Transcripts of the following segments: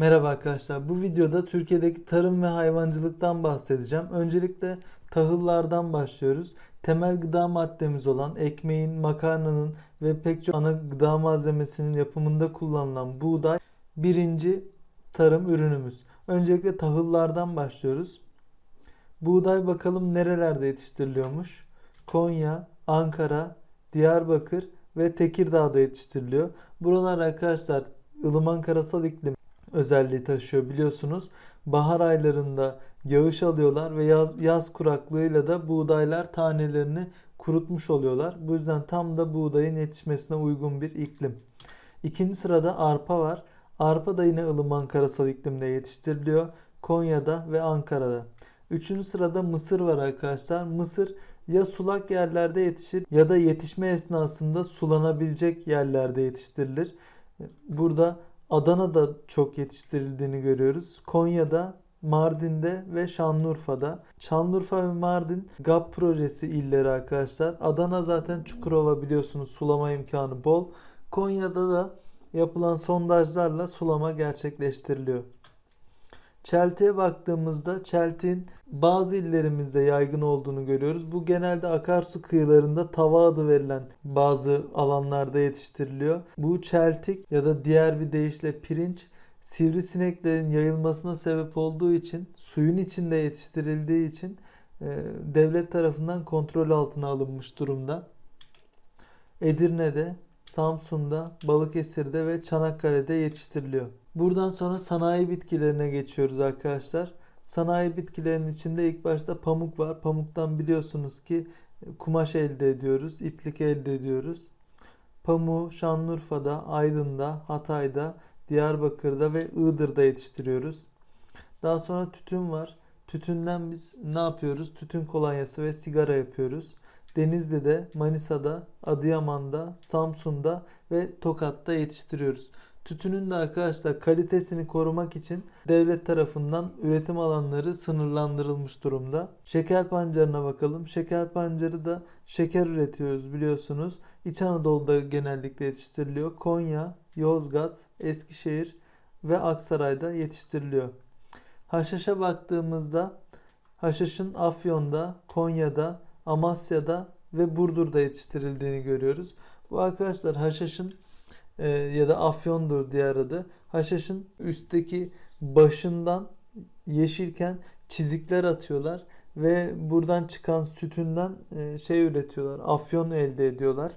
Merhaba arkadaşlar. Bu videoda Türkiye'deki tarım ve hayvancılıktan bahsedeceğim. Öncelikle tahıllardan başlıyoruz. Temel gıda maddemiz olan ekmeğin, makarnanın ve pek çok ana gıda malzemesinin yapımında kullanılan buğday birinci tarım ürünümüz. Öncelikle tahıllardan başlıyoruz. Buğday bakalım nerelerde yetiştiriliyormuş? Konya, Ankara, Diyarbakır ve Tekirdağ'da yetiştiriliyor. Buralar arkadaşlar ılıman karasal iklim özelliği taşıyor biliyorsunuz. Bahar aylarında yağış alıyorlar ve yaz, yaz kuraklığıyla da buğdaylar tanelerini kurutmuş oluyorlar. Bu yüzden tam da buğdayın yetişmesine uygun bir iklim. İkinci sırada arpa var. Arpa da yine ılıman karasal iklimde yetiştiriliyor. Konya'da ve Ankara'da. Üçüncü sırada mısır var arkadaşlar. Mısır ya sulak yerlerde yetişir ya da yetişme esnasında sulanabilecek yerlerde yetiştirilir. Burada Adana'da çok yetiştirildiğini görüyoruz. Konya'da, Mardin'de ve Şanlıurfa'da. Şanlıurfa ve Mardin GAP projesi illeri arkadaşlar. Adana zaten Çukurova biliyorsunuz sulama imkanı bol. Konya'da da yapılan sondajlarla sulama gerçekleştiriliyor. Çeltiğe baktığımızda çeltiğin bazı illerimizde yaygın olduğunu görüyoruz. Bu genelde akarsu kıyılarında tava adı verilen bazı alanlarda yetiştiriliyor. Bu çeltik ya da diğer bir deyişle pirinç sivrisineklerin yayılmasına sebep olduğu için suyun içinde yetiştirildiği için e, devlet tarafından kontrol altına alınmış durumda. Edirne'de, Samsun'da, Balıkesir'de ve Çanakkale'de yetiştiriliyor. Buradan sonra sanayi bitkilerine geçiyoruz arkadaşlar. Sanayi bitkilerinin içinde ilk başta pamuk var. Pamuktan biliyorsunuz ki kumaş elde ediyoruz, iplik elde ediyoruz. Pamuğu Şanlıurfa'da, Aydın'da, Hatay'da, Diyarbakır'da ve Iğdır'da yetiştiriyoruz. Daha sonra tütün var. Tütünden biz ne yapıyoruz? Tütün kolonyası ve sigara yapıyoruz. Denizli'de, Manisa'da, Adıyaman'da, Samsun'da ve Tokat'ta yetiştiriyoruz. Tütünün de arkadaşlar kalitesini korumak için devlet tarafından üretim alanları sınırlandırılmış durumda. Şeker pancarına bakalım. Şeker pancarı da şeker üretiyoruz biliyorsunuz. İç Anadolu'da genellikle yetiştiriliyor. Konya, Yozgat, Eskişehir ve Aksaray'da yetiştiriliyor. Haşhaşa baktığımızda haşhaşın Afyon'da, Konya'da, Amasya'da ve Burdur'da yetiştirildiğini görüyoruz. Bu arkadaşlar haşhaşın e, ya da afyondur diğer adı. Haşhaşın üstteki başından yeşilken çizikler atıyorlar ve buradan çıkan sütünden e, şey üretiyorlar. Afyon elde ediyorlar.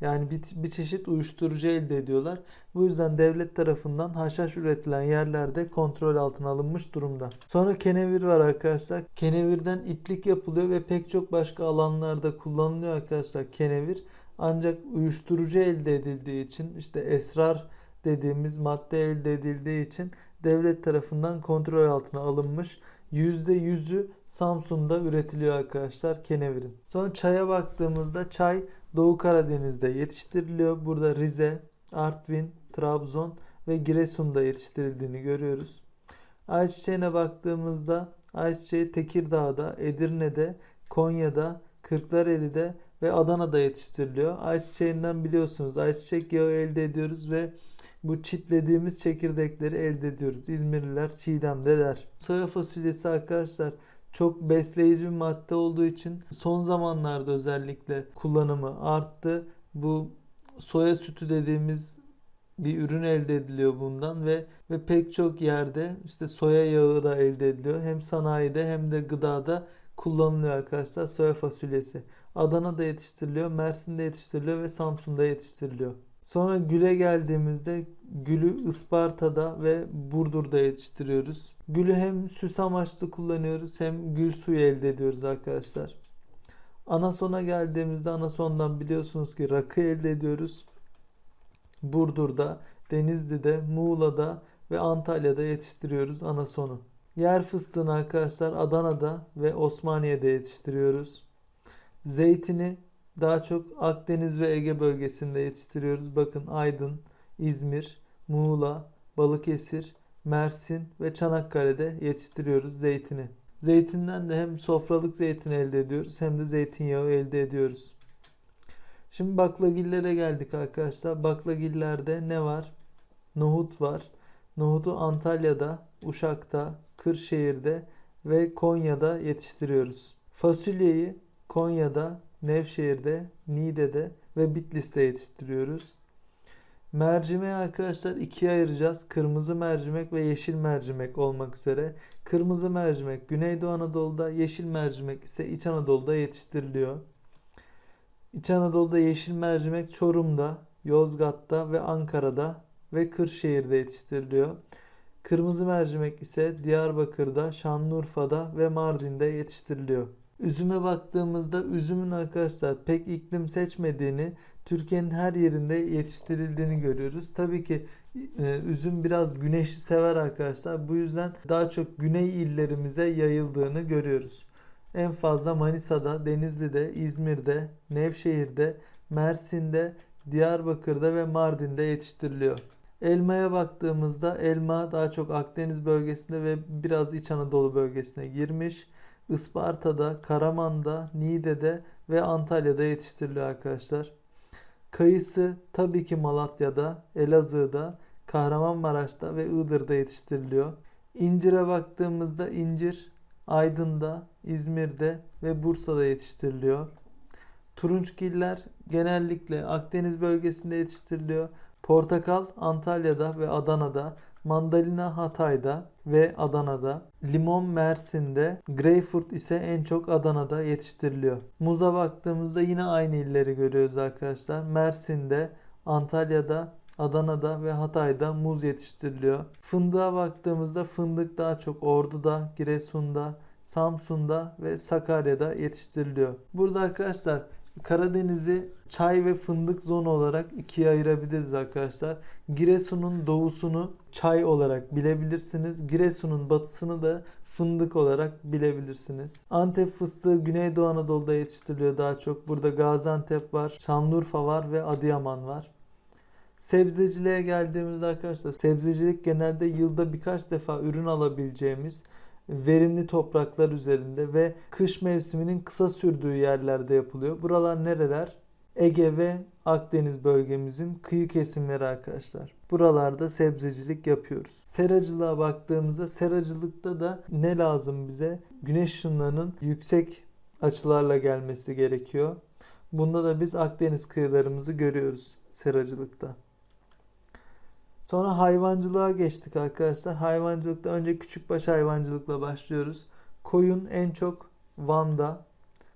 Yani bir, bir çeşit uyuşturucu elde ediyorlar. Bu yüzden devlet tarafından haşhaş üretilen yerlerde kontrol altına alınmış durumda. Sonra kenevir var arkadaşlar. Kenevirden iplik yapılıyor ve pek çok başka alanlarda kullanılıyor arkadaşlar kenevir. Ancak uyuşturucu elde edildiği için işte esrar dediğimiz madde elde edildiği için devlet tarafından kontrol altına alınmış. %100'ü Samsun'da üretiliyor arkadaşlar kenevirin. Sonra çaya baktığımızda çay Doğu Karadeniz'de yetiştiriliyor. Burada Rize, Artvin, Trabzon ve Giresun'da yetiştirildiğini görüyoruz. Ayçiçeğine baktığımızda ayçiçeği Tekirdağ'da, Edirne'de, Konya'da, Kırklareli'de ve Adana'da yetiştiriliyor. Ayçiçeğinden biliyorsunuz ayçiçek yağı elde ediyoruz ve bu çitlediğimiz çekirdekleri elde ediyoruz. İzmirliler çiğdemde der. Soya fasulyesi arkadaşlar çok besleyici bir madde olduğu için son zamanlarda özellikle kullanımı arttı. Bu soya sütü dediğimiz bir ürün elde ediliyor bundan ve ve pek çok yerde işte soya yağı da elde ediliyor. Hem sanayide hem de gıdada kullanılıyor arkadaşlar soya fasulyesi. Adana'da yetiştiriliyor, Mersin'de yetiştiriliyor ve Samsun'da yetiştiriliyor. Sonra güle geldiğimizde gülü Isparta'da ve Burdur'da yetiştiriyoruz. Gülü hem süs amaçlı kullanıyoruz hem gül suyu elde ediyoruz arkadaşlar. Anason'a geldiğimizde Anason'dan biliyorsunuz ki rakı elde ediyoruz. Burdur'da, Denizli'de, Muğla'da ve Antalya'da yetiştiriyoruz Anason'u. Yer fıstığını arkadaşlar Adana'da ve Osmaniye'de yetiştiriyoruz. Zeytini daha çok Akdeniz ve Ege bölgesinde yetiştiriyoruz. Bakın Aydın, İzmir, Muğla, Balıkesir, Mersin ve Çanakkale'de yetiştiriyoruz zeytini. Zeytinden de hem sofralık zeytin elde ediyoruz hem de zeytinyağı elde ediyoruz. Şimdi baklagillere geldik arkadaşlar. Baklagillerde ne var? Nohut var. Nohudu Antalya'da, Uşak'ta, Kırşehir'de ve Konya'da yetiştiriyoruz. Fasulyeyi Konya'da, Nevşehir'de, Niğde'de ve Bitlis'te yetiştiriyoruz. Mercimeği arkadaşlar ikiye ayıracağız. Kırmızı mercimek ve yeşil mercimek olmak üzere. Kırmızı mercimek Güneydoğu Anadolu'da, yeşil mercimek ise İç Anadolu'da yetiştiriliyor. İç Anadolu'da yeşil mercimek Çorum'da, Yozgat'ta ve Ankara'da ve Kırşehir'de yetiştiriliyor. Kırmızı mercimek ise Diyarbakır'da, Şanlıurfa'da ve Mardin'de yetiştiriliyor. Üzüme baktığımızda üzümün arkadaşlar pek iklim seçmediğini, Türkiye'nin her yerinde yetiştirildiğini görüyoruz. Tabii ki e, üzüm biraz güneşi sever arkadaşlar. Bu yüzden daha çok güney illerimize yayıldığını görüyoruz. En fazla Manisa'da, Denizli'de, İzmir'de, Nevşehir'de, Mersin'de, Diyarbakır'da ve Mardin'de yetiştiriliyor. Elmaya baktığımızda elma daha çok Akdeniz bölgesinde ve biraz İç Anadolu bölgesine girmiş. Isparta'da, Karaman'da, Niğde'de ve Antalya'da yetiştiriliyor arkadaşlar. Kayısı tabii ki Malatya'da, Elazığ'da, Kahramanmaraş'ta ve Iğdır'da yetiştiriliyor. İncire baktığımızda incir Aydın'da, İzmir'de ve Bursa'da yetiştiriliyor. Turunçgiller genellikle Akdeniz bölgesinde yetiştiriliyor. Portakal Antalya'da ve Adana'da, mandalina Hatay'da ve Adana'da, limon Mersin'de, greyfurt ise en çok Adana'da yetiştiriliyor. Muza baktığımızda yine aynı illeri görüyoruz arkadaşlar. Mersin'de, Antalya'da, Adana'da ve Hatay'da muz yetiştiriliyor. Fındığa baktığımızda fındık daha çok Ordu'da, Giresun'da, Samsun'da ve Sakarya'da yetiştiriliyor. Burada arkadaşlar Karadeniz'i çay ve fındık zonu olarak ikiye ayırabiliriz arkadaşlar. Giresun'un doğusunu çay olarak bilebilirsiniz. Giresun'un batısını da fındık olarak bilebilirsiniz. Antep fıstığı Güneydoğu Anadolu'da yetiştiriliyor daha çok. Burada Gaziantep var, Şanlıurfa var ve Adıyaman var. Sebzeciliğe geldiğimizde arkadaşlar sebzecilik genelde yılda birkaç defa ürün alabileceğimiz verimli topraklar üzerinde ve kış mevsiminin kısa sürdüğü yerlerde yapılıyor. Buralar nereler? Ege ve Akdeniz bölgemizin kıyı kesimleri arkadaşlar. Buralarda sebzecilik yapıyoruz. Seracılığa baktığımızda seracılıkta da ne lazım bize? Güneş ışınlarının yüksek açılarla gelmesi gerekiyor. Bunda da biz Akdeniz kıyılarımızı görüyoruz seracılıkta. Sonra hayvancılığa geçtik arkadaşlar. Hayvancılıkta önce küçükbaş hayvancılıkla başlıyoruz. Koyun en çok Van'da,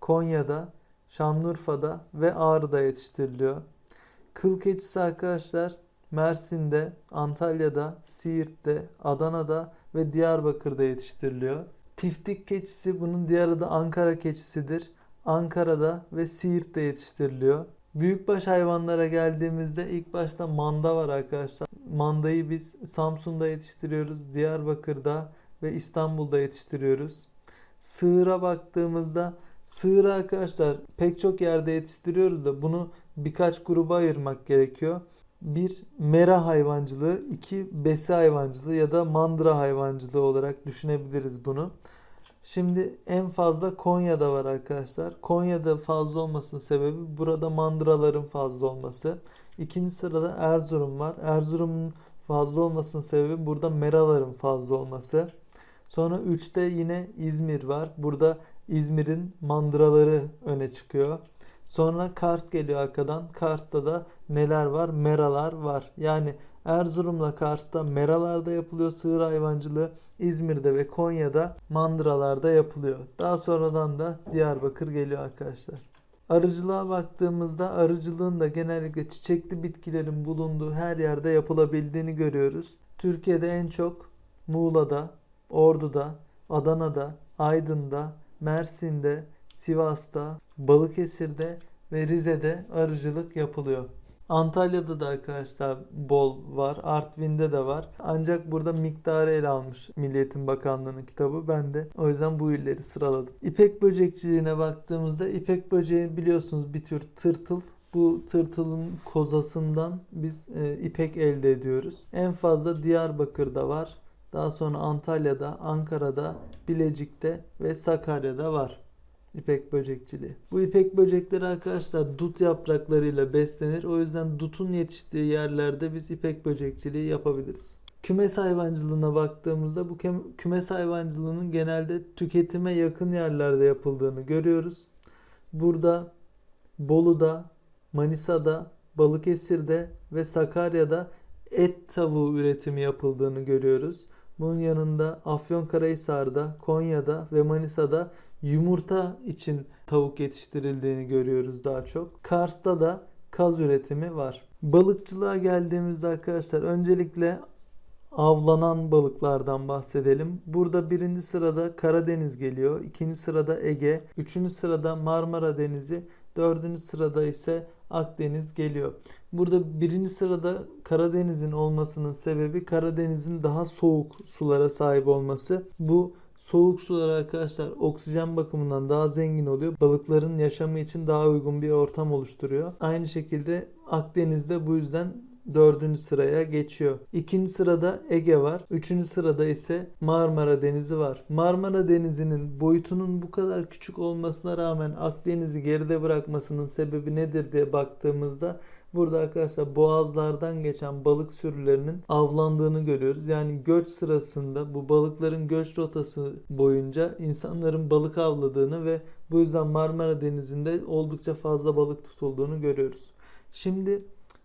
Konya'da, Şanlıurfa'da ve Ağrı'da yetiştiriliyor. Kıl keçisi arkadaşlar Mersin'de, Antalya'da, Siirt'te, Adana'da ve Diyarbakır'da yetiştiriliyor. Tiftik keçisi bunun diğer adı Ankara keçisidir. Ankara'da ve Siirt'te yetiştiriliyor. Büyükbaş hayvanlara geldiğimizde ilk başta manda var arkadaşlar. Mandayı biz Samsun'da yetiştiriyoruz, Diyarbakır'da ve İstanbul'da yetiştiriyoruz. Sığıra baktığımızda sığır arkadaşlar pek çok yerde yetiştiriyoruz da bunu birkaç gruba ayırmak gerekiyor. Bir mera hayvancılığı, iki besi hayvancılığı ya da mandıra hayvancılığı olarak düşünebiliriz bunu. Şimdi en fazla Konya'da var arkadaşlar. Konya'da fazla olmasının sebebi burada mandıraların fazla olması. İkinci sırada Erzurum var. Erzurum'un fazla olmasının sebebi burada meraların fazla olması. Sonra 3'te yine İzmir var. Burada İzmir'in mandıraları öne çıkıyor. Sonra Kars geliyor arkadan. Kars'ta da neler var? Meralar var. Yani Erzurum'la Kars'ta meralarda yapılıyor sığır hayvancılığı. İzmir'de ve Konya'da mandıralarda yapılıyor. Daha sonradan da Diyarbakır geliyor arkadaşlar. Arıcılığa baktığımızda arıcılığın da genellikle çiçekli bitkilerin bulunduğu her yerde yapılabildiğini görüyoruz. Türkiye'de en çok Muğla'da, Ordu'da, Adana'da, Aydın'da, Mersin'de, Sivas'ta, Balıkesir'de ve Rize'de arıcılık yapılıyor. Antalya'da da arkadaşlar bol var. Artvin'de de var. Ancak burada miktarı ele almış Milliyetin Bakanlığı'nın kitabı. Ben de o yüzden bu illeri sıraladım. İpek böcekçiliğine baktığımızda ipek böceği biliyorsunuz bir tür tırtıl. Bu tırtılın kozasından biz e, ipek elde ediyoruz. En fazla Diyarbakır'da var. Daha sonra Antalya'da, Ankara'da, Bilecik'te ve Sakarya'da var ipek böcekçiliği. Bu ipek böcekleri arkadaşlar dut yapraklarıyla beslenir. O yüzden dutun yetiştiği yerlerde biz ipek böcekçiliği yapabiliriz. Kümes hayvancılığına baktığımızda bu kümes hayvancılığının genelde tüketime yakın yerlerde yapıldığını görüyoruz. Burada Bolu'da, Manisa'da, Balıkesir'de ve Sakarya'da et tavuğu üretimi yapıldığını görüyoruz. Bunun yanında Afyonkarahisar'da, Konya'da ve Manisa'da yumurta için tavuk yetiştirildiğini görüyoruz daha çok. Kars'ta da kaz üretimi var. Balıkçılığa geldiğimizde arkadaşlar öncelikle avlanan balıklardan bahsedelim. Burada birinci sırada Karadeniz geliyor. ikinci sırada Ege. Üçüncü sırada Marmara Denizi. Dördüncü sırada ise Akdeniz geliyor. Burada birinci sırada Karadeniz'in olmasının sebebi Karadeniz'in daha soğuk sulara sahip olması. Bu soğuk sular arkadaşlar oksijen bakımından daha zengin oluyor. Balıkların yaşamı için daha uygun bir ortam oluşturuyor. Aynı şekilde Akdeniz'de bu yüzden dördüncü sıraya geçiyor. İkinci sırada Ege var. Üçüncü sırada ise Marmara Denizi var. Marmara Denizi'nin boyutunun bu kadar küçük olmasına rağmen Akdeniz'i geride bırakmasının sebebi nedir diye baktığımızda Burada arkadaşlar boğazlardan geçen balık sürülerinin avlandığını görüyoruz. Yani göç sırasında bu balıkların göç rotası boyunca insanların balık avladığını ve bu yüzden Marmara Denizi'nde oldukça fazla balık tutulduğunu görüyoruz. Şimdi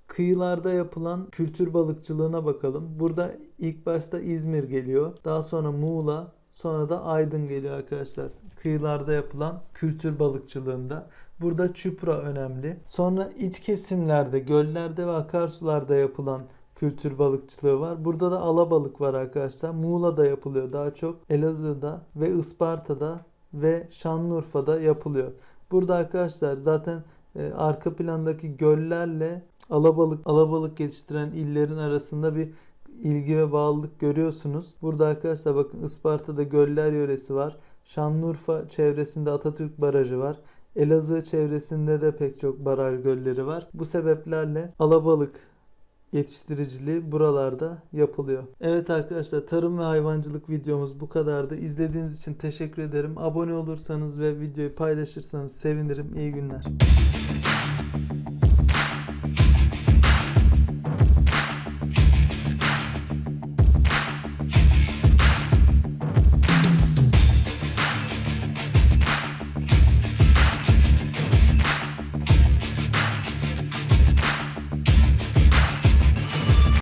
kıyılarda yapılan kültür balıkçılığına bakalım. Burada ilk başta İzmir geliyor. Daha sonra Muğla, sonra da Aydın geliyor arkadaşlar. Kıyılarda yapılan kültür balıkçılığında. Burada çupra önemli. Sonra iç kesimlerde, göllerde ve akarsularda yapılan kültür balıkçılığı var. Burada da alabalık var arkadaşlar. Muğla'da yapılıyor daha çok. Elazığ'da ve Isparta'da ve Şanlıurfa'da yapılıyor. Burada arkadaşlar zaten e, arka plandaki göllerle alabalık alabalık yetiştiren illerin arasında bir ilgi ve bağlılık görüyorsunuz. Burada arkadaşlar bakın Isparta'da göller yöresi var. Şanlıurfa çevresinde Atatürk Barajı var. Elazığ çevresinde de pek çok baraj gölleri var. Bu sebeplerle alabalık yetiştiriciliği buralarda yapılıyor. Evet arkadaşlar tarım ve hayvancılık videomuz bu kadardı. İzlediğiniz için teşekkür ederim. Abone olursanız ve videoyu paylaşırsanız sevinirim. İyi günler.